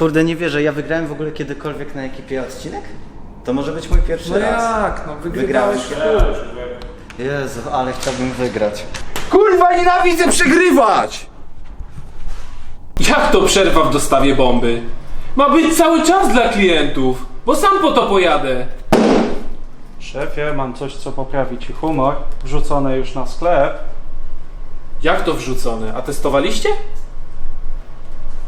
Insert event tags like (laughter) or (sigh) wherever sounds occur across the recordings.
Kurde, nie wierzę, ja wygrałem w ogóle kiedykolwiek na ekipie odcinek? To może być mój pierwszy No raz. jak, no Wygrałeś. chuj. Jezu, ale chciałbym wygrać. Kurwa, nienawidzę przegrywać! Jak to przerwa w dostawie bomby? Ma być cały czas dla klientów, bo sam po to pojadę. Szefie, mam coś, co poprawi ci humor. Wrzucone już na sklep. Jak to wrzucone? A testowaliście?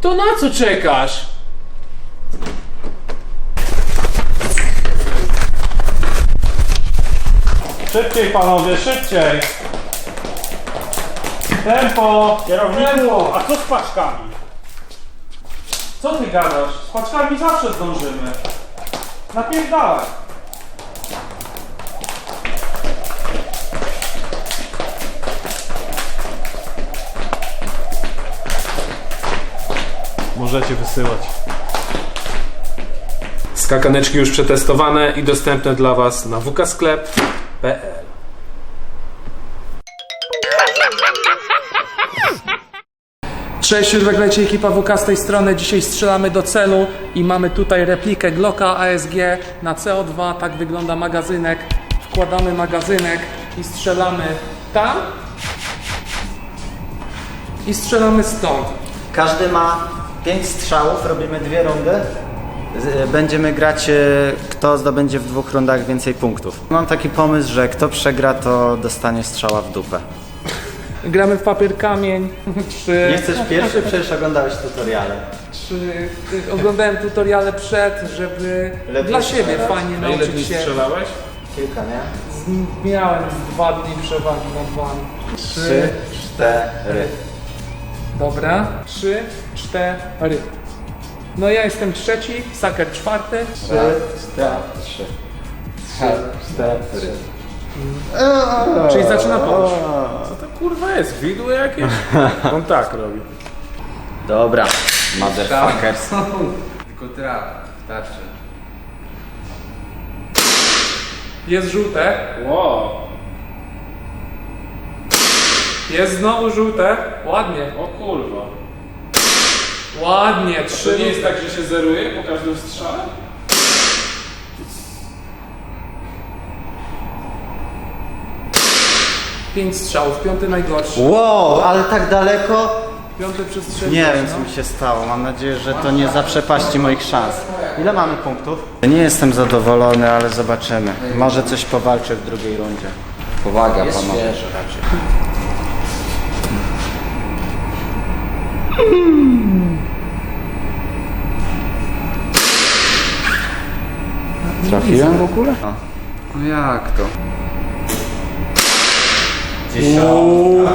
To na co czekasz? Szybciej, panowie, szybciej! Tempo! Kierowniku! A co z paczkami? Co ty gadasz? Z paczkami zawsze zdążymy. Napierdalaj! Możecie wysyłać. Skakaneczki już przetestowane i dostępne dla Was na wksklep.pl Cześć, żegnajcie ekipa WK z tej strony. Dzisiaj strzelamy do celu i mamy tutaj replikę Glocka ASG na CO2. Tak wygląda magazynek. Wkładamy magazynek i strzelamy tam i strzelamy stąd. Każdy ma 5 strzałów, robimy dwie rundy. Z- Będziemy grać, e, kto zdobędzie w dwóch rundach więcej punktów. Mam taki pomysł, że kto przegra, to dostanie strzała w dupę. Gramy w papier kamień. (laughs) Czy, Nie chcesz pierwszy? Przecież oglądałeś tutoriale. czy oglądałem tutoriale przed, żeby Lepiej dla siebie strzelać. fajnie A ile nauczyć się. strzelałeś? Kilka, nie? Z- Miałem z dwa dni przewagi nad wami. Trzy, cztery. Dobra. Trzy, cztery. No ja jestem trzeci, Saker czwarty. Raz, dwa, trzy. Trzy, cztery. Czyli zaczyna pomysł. Co to kurwa jest? Widły jakieś? (laughs) On tak robi. Dobra, motherfuckers. (laughs) Tylko traf, starczy. Jest żółte. Wow. Jest znowu żółte. Ładnie. O kurwa. Ładnie. To Trzy. nie jest tak, że się zeruje po każdym strzale? Pięć strzałów. Piąty najgorszy. Wow, ale tak daleko? Piąty przestrzeń. Nie wiem, co mi się stało. Mam nadzieję, że to nie zaprzepaści moich szans. Ile mamy punktów? Nie jestem zadowolony, ale zobaczymy. Może coś powalczę w drugiej rundzie. Powaga, Jest panowie. świeży raczej. (laughs) Trafiłem w ogóle? No jak to? Dziesiątka.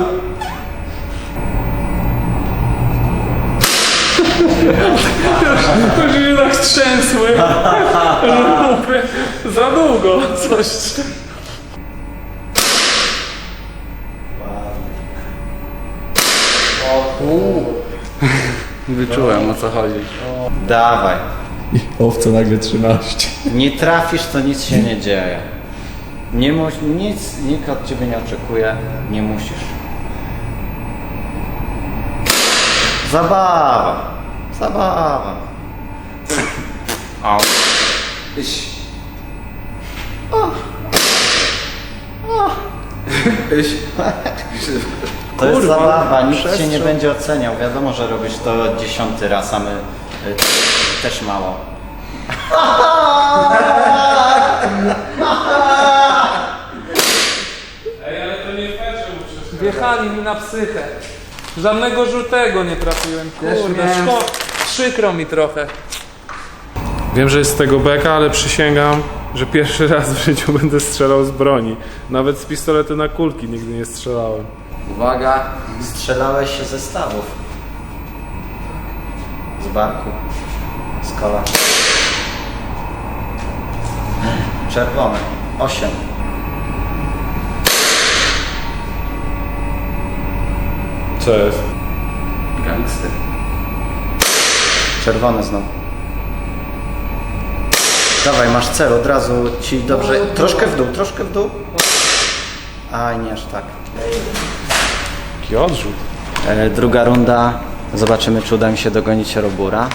To się tak trzęsły. Za długo coś. Wyczułem o co chodzi. Dawaj. Owca nagle 13. Nie trafisz, to nic się nie dzieje. Nie mus, nic, nikt od ciebie nie oczekuje. Nie musisz. Zabawa. Zabawa. O. Iś. To jest zabawa, nikt cię nie będzie oceniał. Wiadomo, że robisz to dziesiąty raz, a my y, też mało. Ej, ale to nie fair, że mu przeszkadza. Wjechali mi na psychę. Żadnego żółtego nie trafiłem. Kurde, miałem- szko- przykro mi trochę. Wiem, że jest z tego beka, ale przysięgam, że pierwszy (laughs) raz w życiu będę strzelał z broni. Nawet z pistoletu na kulki nigdy nie strzelałem. Uwaga. Strzelałeś się ze stawów. Z barku. Z kola. Czerwony. Osiem. Co jest? Gangster. Czerwony znowu. Dawaj, masz cel, od razu ci dobrze. Troszkę w dół, troszkę w dół. Aj, nie aż tak. Jaki odrzut. E, druga runda. Zobaczymy, czy uda mi się dogonić Robura.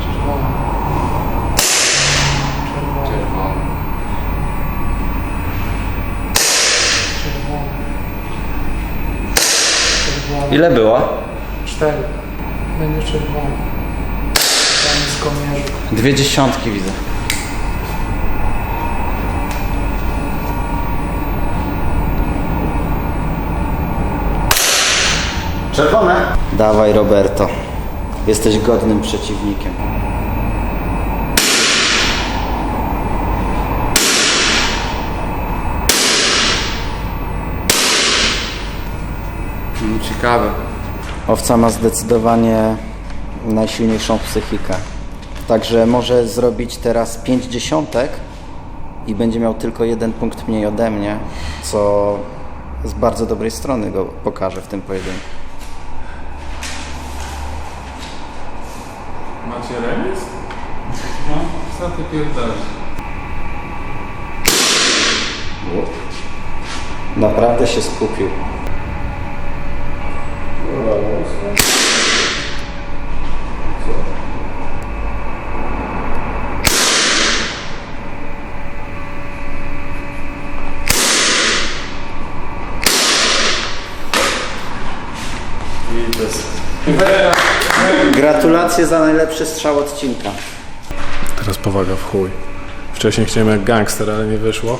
czerwony. Ile było? Cztery. Będzie czerwony. Tam jest komierzyk. Dwie dziesiątki widzę. Czerwone. Dawaj Roberto. Jesteś godnym przeciwnikiem. Ciekawe. Owca ma zdecydowanie najsilniejszą psychikę. Także może zrobić teraz 5 dziesiątek i będzie miał tylko jeden punkt mniej ode mnie, co z bardzo dobrej strony go pokaże w tym pojedynku. Macie remis? No, co ty pierdolisz? Naprawdę się skupił. Gratulacje za najlepszy strzał odcinka. Teraz powaga w chuj. Wcześniej chciałem jak gangster, ale nie wyszło.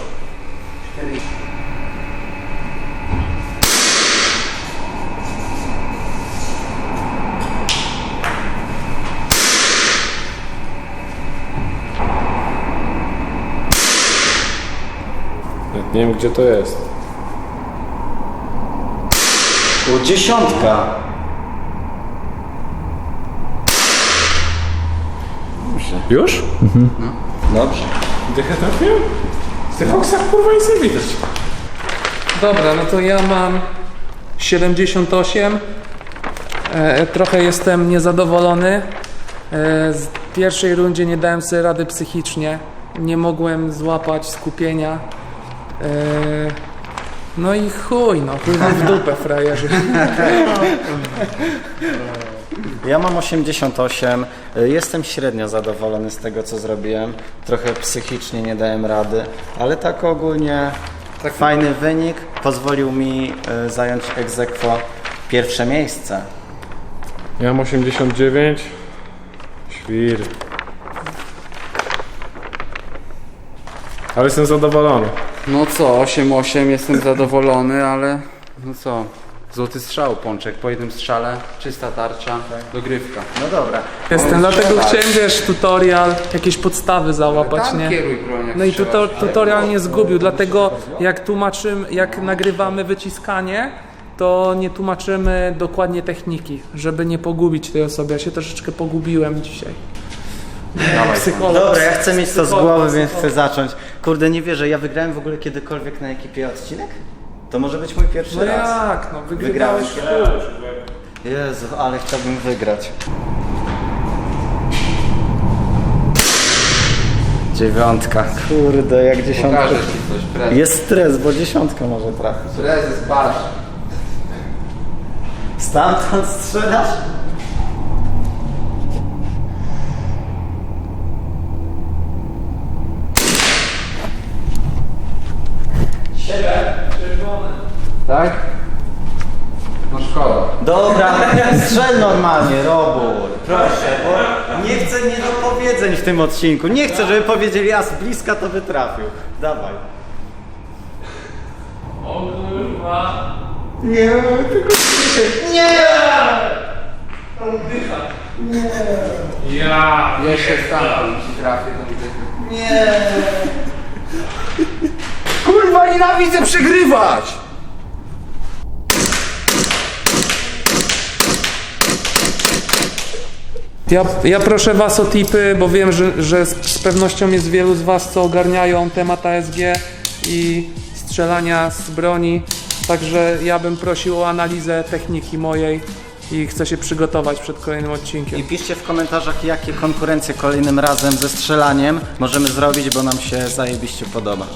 Nawet Nie wiem gdzie to jest. U dziesiątka. Już? Dobrze. Dychę trafiłem? W tych oksach kurwa nic nie widać. Dobra, no to ja mam 78. E, trochę jestem niezadowolony. E, z pierwszej rundzie nie dałem sobie rady psychicznie. Nie mogłem złapać skupienia. E, no i chuj, no, w dupę, frajerzy. Ja mam 88. y, Jestem średnio zadowolony z tego, co zrobiłem. Trochę psychicznie nie dałem rady, ale tak ogólnie fajny wynik. Pozwolił mi y, zająć egzekwo pierwsze miejsce. Ja mam 89. Świr. Ale jestem zadowolony. No co, 8-8, jestem zadowolony, ale no co, złoty strzał, pączek po jednym strzale, czysta tarcza, dogrywka. No dobra. Jestem, dlatego chciałem, wiesz, tutorial, jakieś podstawy załapać, Tam nie? kieruj broń, jak No i strzelasz. tuto, tutorial mnie zgubił, dlatego jak tłumaczymy, jak nagrywamy wyciskanie, to nie tłumaczymy dokładnie techniki, żeby nie pogubić tej osoby. Ja się troszeczkę pogubiłem dzisiaj. Psycholog. Dobra, ja chcę mieć to z Psycholog, głowy, więc psycholog. chcę zacząć. Kurde, nie wierzę, ja wygrałem w ogóle kiedykolwiek na ekipie odcinek? To może być mój pierwszy No raz. jak, no Wygrałeś. Jezu, ale chciałbym wygrać. Dziewiątka. Kurde, jak dziesiątka. Pokażę ci coś, prezes. Jest stres, bo dziesiątka może trafić. Prezes, patrz. Stamtąd strzelasz? Tak? No szkoda. Dobra, strzel normalnie, Robur. Proszę, bo nie chcę niedopowiedzeń w tym odcinku. Nie chcę, żeby powiedzieli, a z bliska to wytrafił. Dawaj. O kurwa. Nie, tylko ciszej. Nie! Ja. Jeszcze stamtąd ci trafię do. Nie! Kurwa, nienawidzę przegrywać! Ja, ja proszę Was o tipy, bo wiem, że, że z, pewnością jest wielu z Was, co ogarniają temat ASG i strzelania z broni. Także ja bym prosił o analizę techniki mojej i chcę się przygotować przed kolejnym odcinkiem. I piszcie w komentarzach, jakie konkurencje kolejnym razem ze strzelaniem możemy zrobić, bo nam się zajebiście podoba.